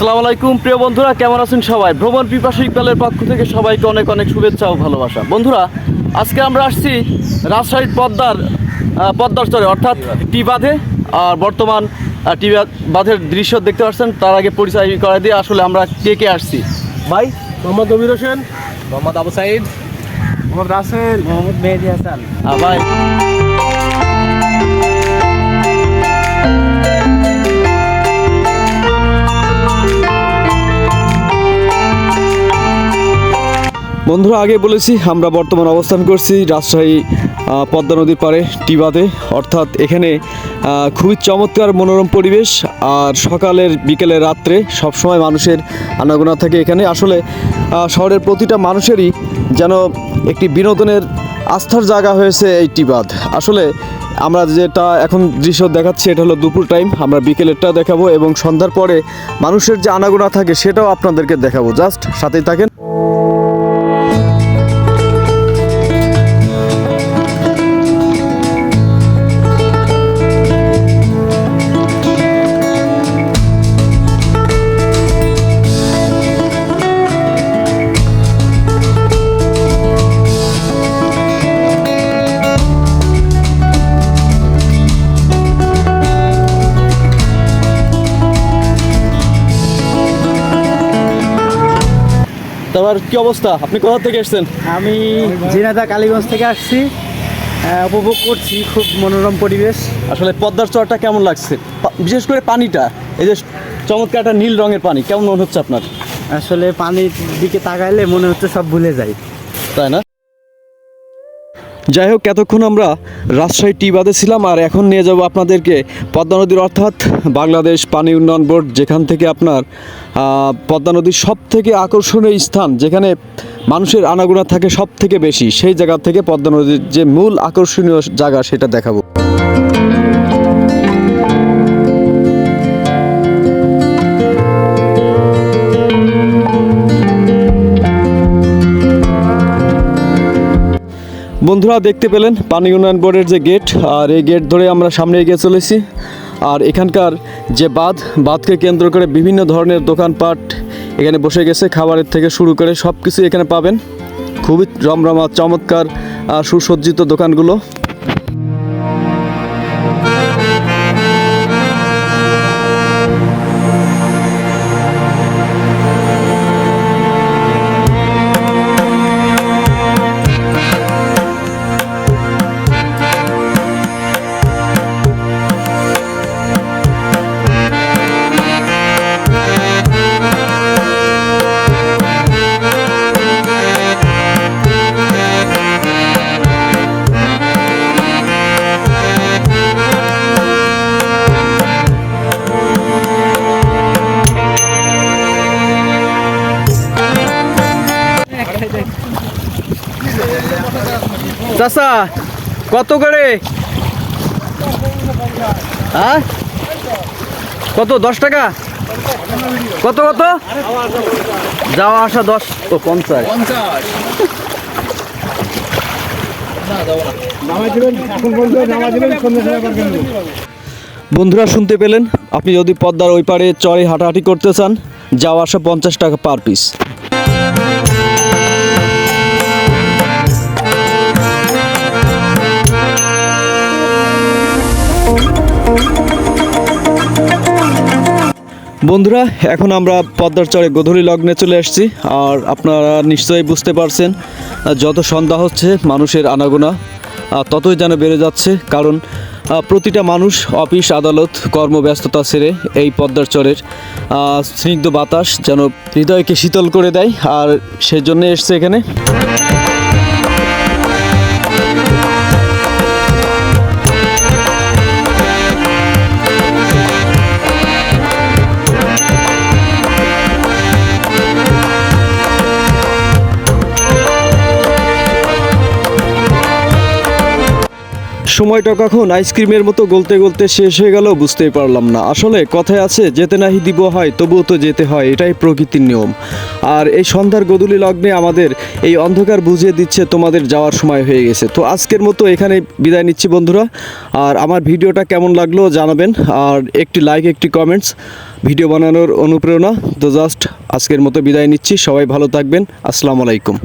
আসসালামু আলাইকুম প্রিয় বন্ধুরা কেমন আছেন সবাই? ভ্রমণ পিপাসী ইকবালের পক্ষ থেকে সবাইকে অনেক অনেক শুভেচ্ছা ও ভালোবাসা। বন্ধুরা আজকে আমরা আসছি রাজশাহীর পদ্মার পদ্মার চরে অর্থাৎ টি বাঁধে। আর বর্তমান টি বাঁধের দৃশ্য দেখতে পাচ্ছেন তার আগে পরিচয় করা দিয়ে আসলে আমরা কে কে আসছি? ভাই মোহাম্মদ নবীর হোসেন। মোহাম্মদ আবু সাইদ। মোহাম্মদ রাসেল। মোহাম্মদ মেহেদি হাসান। ভাই। বন্ধুরা, আগে বলেছি, আমরা বর্তমান অবস্থান করছি রাজশাহী পদ্মা নদীর পাড়ে, টিবাতে। অর্থাৎ এখানে খুবই চমৎকার মনোরম পরিবেশ। আর সকালের বিকেলে রাত্রে সবসময় মানুষের আনাগোনা থাকে এখানে। আসলে শহরের প্রতিটা মানুষেরই যেন একটি বিনোদনের আস্থার জায়গা হয়েছে এই টিবাদ। আসলে, আমরা যেটা এখন দৃশ্য দেখাচ্ছি, এটা হলো দুপুর টাইম। আমরা বিকেলেরটা দেখাবো এবং সন্ধ্যার পরে মানুষের যে আনাগোনা থাকে, সেটাও আপনাদেরকে দেখাবো। জাস্ট সাথেই থাকেন। তারপর কি অবস্থা? আপনি কোথা থেকে এসেছেন আমি জিনাদা কালীগঞ্জ থেকে আসছি। উপভোগ করছি খুব মনোরম পরিবেশ। আসলে পদ্মার চরটা কেমন লাগছে? বিশেষ করে পানিটা এই যে চমৎকার একটা নীল রঙের পানি কেমন মনে হচ্ছে আপনার? আসলে পানির দিকে তাকাইলে মনে হচ্ছে সব ভুলে যায় তাই না? যাই হোক, এতক্ষণ আমরা রাজশাহী টি বাদে ছিলাম আর এখন নিয়ে যাব আপনাদেরকে পদ্মা নদীর অর্থাৎ বাংলাদেশ পানি উন্নয়ন বোর্ড, যেখান থেকে আপনার পদ্মা নদীর সব থেকে আকর্ষণীয় স্থান, যেখানে মানুষের আনাগোনা থাকে সব থেকে বেশি, সেই জায়গা থেকে পদ্মা নদীর যে মূল আকর্ষণীয় জায়গা সেটা দেখাবো। বন্ধুরা দেখতে পেলেন পানি উন্নয়ন বোর্ডের যে গেট, আর এই গেট ধরে আমরা সামনে এগিয়ে চলেছি। আর এখানকার যে বাঁধ, বাঁধকে কেন্দ্র করে বিভিন্ন ধরনের দোকানপাট এখানে বসে গেছে, খাবারের থেকে শুরু করে সব কিছু এখানে পাবেন। খুবই রমরমা, চমৎকার সুসজ্জিত দোকানগুলো। চাষা কত করে? হ্যাঁ? কত, দশ টাকা? কত কত? যাওয়া আসা দশ, ও পঞ্চাশ। বন্ধুরা, শুনতে পেলেন? আপনি যদি পদ্মার ওই পারে চরে হাঁটাহাঁটি করতে চান, যাওয়া আসা পঞ্চাশ টাকা পার পিস বন্ধুরা, এখন আমরা পদ্মার চরে গোধূলি লগ্নে চলে এসেছি আর আপনারা নিশ্চয়ই বুঝতে পারছেন, যত সন্ধ্যা হচ্ছে, মানুষের আনাগোনা ততই যেন বেড়ে যাচ্ছে। কারণ প্রতিটা মানুষ অফিস, আদালত, কর্মব্যস্ততা ছেড়ে এই পদ্মার চরের স্নিগ্ধ বাতাস যেন হৃদয়কে শীতল করে দেয়। আর সেজন্য এসছে এখানে। সময়টা কখন আইসক্রিমের মতো গলতে গলতে শেষ হয়ে গেল বুঝতেই পারলাম না। আসলে কথায় আছে, যেতে নাহি দিব হয়, তবুও তো যেতে হয়, এটাই প্রকৃতির নিয়ম। আর এই সন্ধ্যার গধূলি লগ্নে আমাদের এই অন্ধকার বুঝিয়ে দিচ্ছে তোমাদের যাওয়ার সময় হয়ে গেছে। তো আজকের মতো এখানে বিদায় নিচ্ছি বন্ধুরা। আর আমার ভিডিওটা কেমন লাগল জানাবেন, আর একটি লাইক একটি কমেন্টস ভিডিও বানানোর অনুপ্রেরণা। তো জাস্ট আজকের মতো বিদায় নিচ্ছি, সবাই ভালো থাকবেন, আসসালামু আলাইকুম।